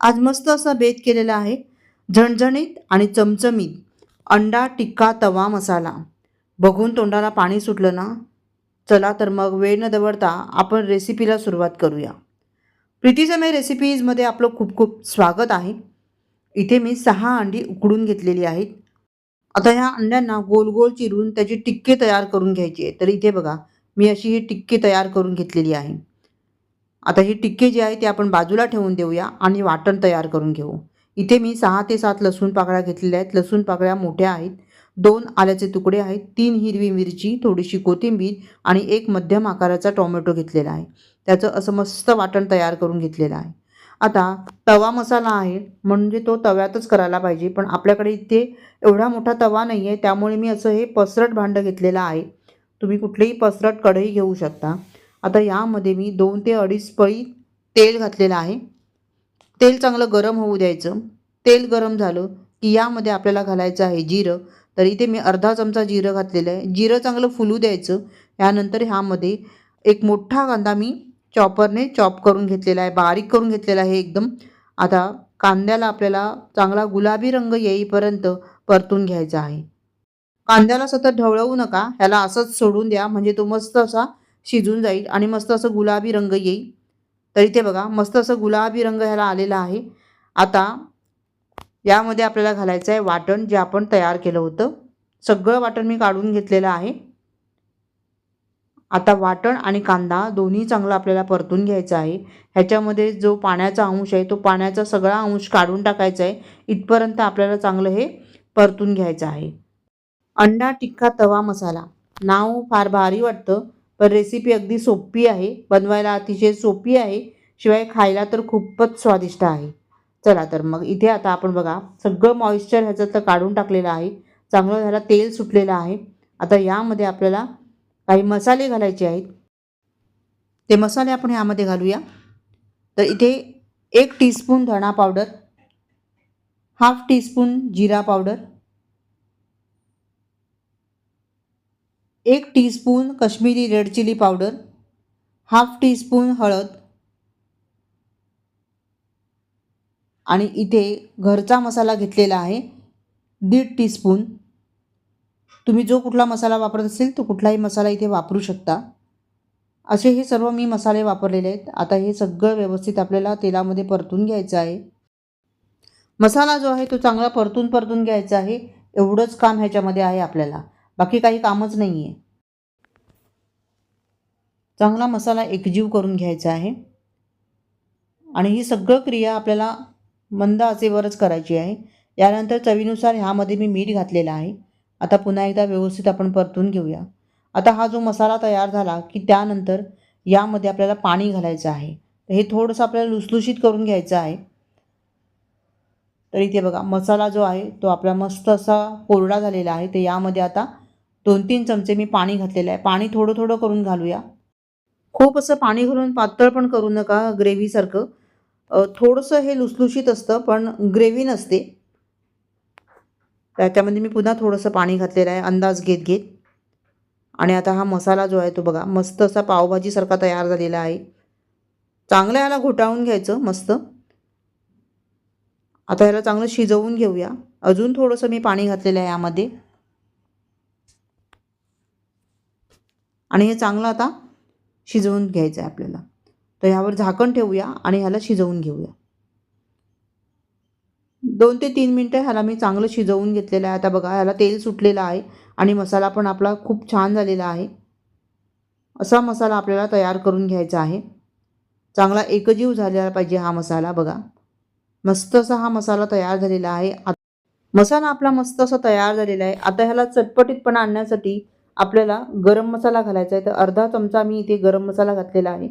आज मस्त असा बेत केलेला आहे. झणझणीत आणि चमचमीत अंडा टिक्का तवा मसाला. बघून तोंडाला पाणी सुटलं ना? चला तर मग वेळ न दवडता आपण रेसिपीला सुरुवात करूया. प्रीतीसमय रेसिपीजमध्ये आपलं खूप खूप स्वागत आहे. इथे मी सहा अंडी उकडून घेतलेली आहेत. आता ह्या अंड्यांना गोल गोल चिरून त्याची टिक्के तयार करून घ्यायची आहे. तर इथे बघा मी अशी ही टिक्के तयार करून घेतलेली आहे. आता ही टिक्के जी आहे ती आपण बाजूला ठेवून देऊया आणि वाटण तयार करून घेऊ. इथे मी सहा ते सात लसूण पाकळ्या घेतलेल्या आहेत. लसूण पाकळ्या मोठ्या आहेत. दोन आल्याचे तुकडे आहेत. तीन हिरवी मिरची थोडीशी कोथिंबीर आणि एक मध्यम आकाराचा टोमॅटो घेतलेला आहे. त्याचं असं मस्त वाटण तयार करून घेतलेलं आहे. आता तवा मसाला आहे म्हणजे तो तव्यातच करायला पाहिजे. पण आपल्याकडे इथे एवढा मोठा तवा नाही आहे त्यामुळे मी असं हे पसरट भांडं घेतलेलं आहे. तुम्ही कुठलीही पसरट कढई घेऊ शकता. आता यामध्ये मी दोन ते अडीच पळी तेल घातलेलं आहे. तेल चांगलं गरम होऊ द्यायचं. तेल गरम झालं की यामध्ये आपल्याला घालायचं आहे जिरं. तर इथे मी अर्धा चमचा जिरं घातलेलं आहे. जिरं चांगलं फुलू द्यायचं. यानंतर ह्यामध्ये एक मोठा कांदा मी चॉपरने चॉप करून घेतलेला आहे. बारीक करून घेतलेला आहे एकदम. आता कांद्याला आपल्याला चांगला गुलाबी रंग येईपर्यंत परतून घ्यायचा आहे. कांद्याला सतत ढवळवू नका. ह्याला असंच सोडून द्या. म्हणजे तो मस्त असा शिजून जाईल आणि मस्त असं गुलाबी रंग येईल. तर इथे बघा मस्त असं गुलाबी रंग ह्याला आलेला आहे. आता यामध्ये आपल्याला घालायचं आहे वाटण जे आपण तयार केलं होतं. सगळं वाटण मी काढून घेतलेलं आहे. आता वाटण आणि कांदा दोन्ही चांगला आपल्याला परतून घ्यायचा आहे. ह्याच्यामध्ये जो पाण्याचा अंश आहे तो पाण्याचा सगळा अंश काढून टाकायचा आहे. इथपर्यंत आपल्याला चांगलं हे परतून घ्यायचं आहे. अंडा टिक्का तवा मसाला. नाव फार भारी वाटतं. पण रेसिपी अगदी सोपी आहे. बनवायला अतिशय सोपी आहे. शिवाय खायला तर खूपच स्वादिष्ट आहे. चला तर मग इथे आता आपण बघा सगळं मॉइश्चर ह्याच्यातलं काढून टाकलेलं आहे. चांगलं ह्याला तेल सुटलेलं आहे. आता यामध्ये आपल्याला काही मसाले घालायचे आहेत. ते मसाले आपण ह्यामध्ये घालूया. तर इथे एक टीस्पून धणा पावडर हाफ टीस्पून जिरा पावडर एक teaspoon Kashmiri red chilli powder half teaspoon हळद आणि इथे घरचा मसाला घेतलेला आहे दीड टीस्पून तुम्ही जो कुठला मसाला वापरत असेल तो कुठलाही मसाला इथे वापरू शकता. असे हे सर्व मी मसाले वापरलेले आहेत. आता हे सगळं व्यवस्थित आपल्याला तेलामध्ये परतून घ्यायचं आहे. मसाला जो आहे तो चांगला परतून परतून घ्यायचा आहे. एवढंच काम ह्याच्यामध्ये आहे आपल्याला. बाकी काही कामच नाही आहे चांगला मसाला एकजीव करून घ्यायचा आहे. आणि ही सगळं क्रिया आपल्याला मंद आचेवरच करायची आहे. यानंतर चवीनुसार ह्यामध्ये मी मीठ घातलेलं आहे. आता पुन्हा एकदा व्यवस्थित आपण परतून घेऊया. आता हा जो मसाला तयार झाला की त्यानंतर यामध्ये आपल्याला पाणी घालायचं आहे. तर हे थोडंसं आपल्याला लुसलुशीत करून घ्यायचं आहे. तर इथे बघा मसाला जो आहे तो आपला मस्त असा कोरडा झालेला आहे. तर यामध्ये आता दोन तीन चमचे मी पाणी घातलेलं आहे. पाणी थोडं थोडं करून घालूया. खूप असं पाणी घालून पातळ पण करू नका ग्रेव्हीसारखं. थोडंसं हे लुसलुशीत असतं पण ग्रेव्ही नसते. त्याच्यामध्ये मी पुन्हा थोडंसं पाणी घातलेलं आहे अंदाज घेत घेत आणि आता हा मसाला जो आहे तो बघा मस्त असा पावभाजीसारखा तयार झालेला आहे. चांगलं याला घोटाळून घ्यायचं मस्त. आता ह्याला चांगलं शिजवून घेऊया. अजून थोडंसं मी पाणी घातलेलं आहे यामध्ये. आणि हे चांगलं आता शिजवून घ्यायचं आहे आपल्याला. तर ह्यावर झाकण ठेवूया आणि ह्याला शिजवून घेऊया. दोन ते तीन मिनटं ह्याला मी चांगलं शिजवून घेतलेलं आहे. आता बघा ह्याला तेल सुटलेलं आहे आणि मसाला पण आपला खूप छान झालेला आहे. असा मसाला आपल्याला तयार करून घ्यायचा आहे. चांगला एकजीव झालेला पाहिजे हा मसाला बघा. मस्त असा हा मसाला तयार झालेला आहे. मसाला आपला मस्त असा तयार झालेला आहे. आता ह्याला चटपटीतपणा आणण्यासाठी आपल्याला गरम मसाला घालायचा आहे तर अर्धा चमचा मी इथे गरम मसाला घातलेला आहे.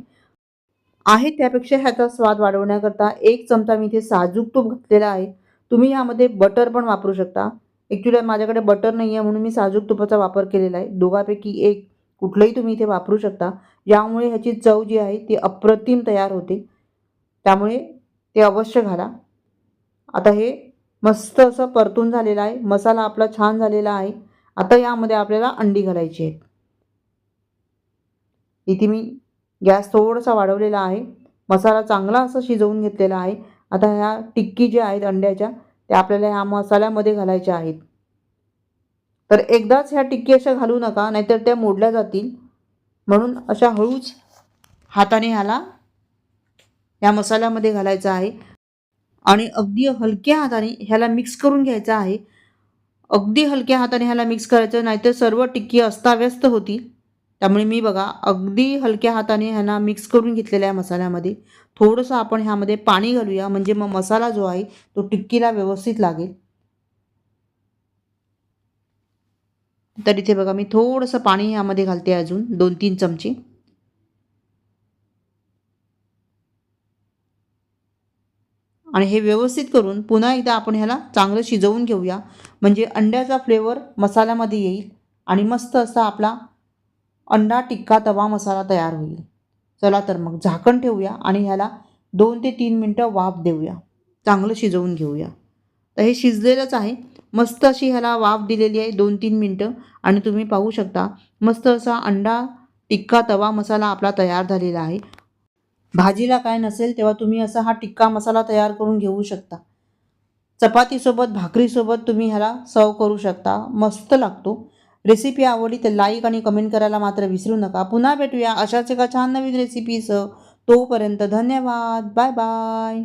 आहे त्यापेक्षा ह्याचा स्वाद वाढवण्याकरता एक चमचा मी इथे साजूक तूप घातलेला आहे. तुम्ही यामध्ये बटर पण वापरू शकता. ॲक्च्युली माझ्याकडे बटर नाही आहे म्हणून मी साजूक तुपाचा वापर केलेला आहे. दोघापैकी एक कुठलंही तुम्ही इथे वापरू शकता. यामुळे ह्याची चव जी आहे ती अप्रतिम तयार होते. त्यामुळे ते अवश्य घाला. आता हे मस्त असं परतून झालेलं आहे. मसाला आपला छान झालेला आहे. आता यामध्ये आपल्याला अंडी घालायची आहेत. इथे मी गॅस थोडासा वाढवलेला आहे. मसाला चांगला असा शिजवून घेतलेला आहे. आता ह्या टिक्की ज्या आहेत अंड्याच्या त्या आपल्याला ह्या मसाल्यामध्ये घालायच्या आहेत. तर एकदाच ह्या टिक्की अशा घालू नका नाहीतर त्या मोडल्या जातील. म्हणून अशा हळूच हाताने ह्याला ह्या मसाल्यामध्ये घालायचं आहे. आणि अगदी हलक्या हाताने ह्याला मिक्स करून घ्यायचं आहे. अगदी हलक्या हाताने ह्याला मिक्स करायचं नाहीतर सर्व टिक्की अस्ताव्यस्त होतील. त्यामुळे मी बघा अगदी हलक्या हाताने ह्यांना मिक्स करून घेतलेल्या आहे मसाल्यामध्ये. थोडंसं आपण ह्यामध्ये पाणी घालूया म्हणजे मग मसाला जो आहे तो टिक्कीला व्यवस्थित लागेल. तर इथे बघा मी थोडंसं पाणी ह्यामध्ये घालते अजून दोन तीन चमचे. आणि हे व्यवस्थित करून पुन्हा एकदा आपण ह्याला चांगलं शिजवून घेऊया. म्हणजे अंड्याचा फ्लेवर मसाल्यामध्ये येईल आणि मस्त असा आपला अंडा टिक्का तवा मसाला तयार होईल. चला तर मग झाकण ठेवूया आणि ह्याला दोन ते तीन मिनटं वाफ देऊया. चांगलं शिजवून घेऊया. तर हे शिजलेलंच आहे. मस्त अशी ह्याला वाफ दिलेली आहे दोन तीन मिनटं आणि तुम्ही पाहू शकता मस्त असा अंडा टिक्का तवा मसाला आपला तयार झालेला आहे. भाजीला काय नसेल तेव्हा तुम्ही असा हा टिक्का मसाला तयार करून घेऊ शकता. चपातीसोबत भाकरीसोबत तुम्ही ह्याला सर्व करू शकता. मस्त लागतो. रेसिपी आवडली तर लाईक आणि कमेंट करायला मात्र विसरू नका. पुन्हा भेटूया अशाच एका छान नवीन रेसिपीसह. तोपर्यंत धन्यवाद. Bye bye.